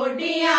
கொடியா